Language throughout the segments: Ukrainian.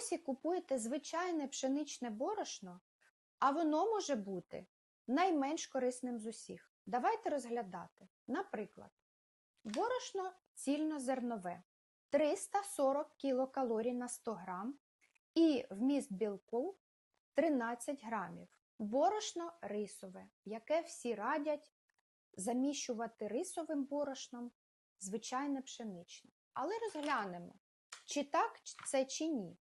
Ось і купуєте звичайне пшеничне борошно, а воно може бути найменш корисним з усіх. Давайте розглядати. Наприклад, борошно цільнозернове 340 кілокалорій на 100 грам і вміст білку 13 грамів. Борошно рисове, яке всі радять заміщувати рисовим борошном звичайне пшеничне. Але розглянемо, чи так це чи ні.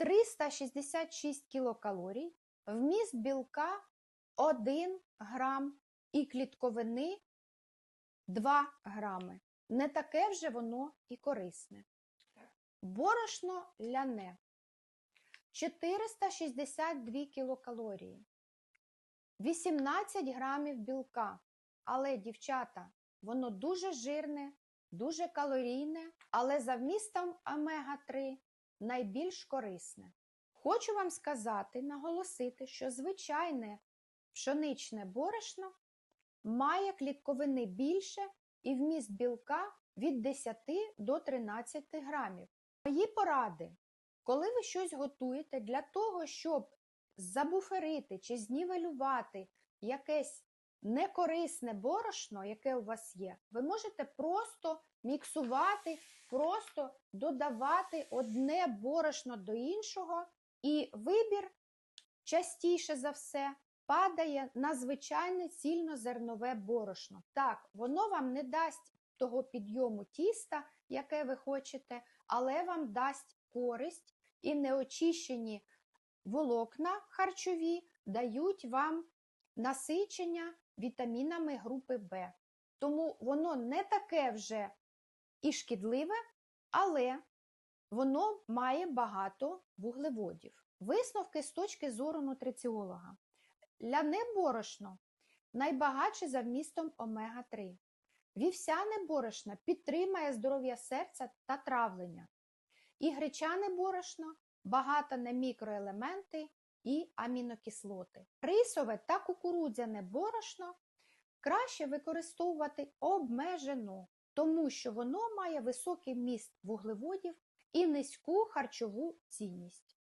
366 кілокалорій, вміст білка 1 грам і клітковини 2 грами. Не таке вже воно і корисне. Борошно ляне 462 кілокалорії, 18 грамів білка. Але, дівчата, воно дуже жирне, дуже калорійне, але за вмістом омега-3 найбільш корисне. Хочу вам сказати, наголосити, що звичайне пшеничне борошно має клітковини більше і вміст білка від 10 до 13 грамів. Мої поради, коли ви щось готуєте для того, щоб забуферити чи знівелювати якесь некорисне борошно, яке у вас є, ви можете просто міксувати, просто додавати одне борошно до іншого, і вибір частіше за все падає на звичайне цільнозернове борошно. Так, воно вам не дасть того підйому тіста, яке ви хочете, але вам дасть користь і неочищені волокна харчові дають вам насичення вітамінами групи В. Тому воно не таке вже і шкідливе, але воно має багато вуглеводів. Висновки з точки зору нутриціолога. Ляне борошно найбагатше за вмістом омега-3. Вівсяне борошно підтримає здоров'я серця та травлення. І гречане борошно багато на мікроелементи і амінокислоти. Рисове та кукурудзяне борошно краще використовувати обмежено, тому що воно має високий міст вуглеводів і низьку харчову цінність.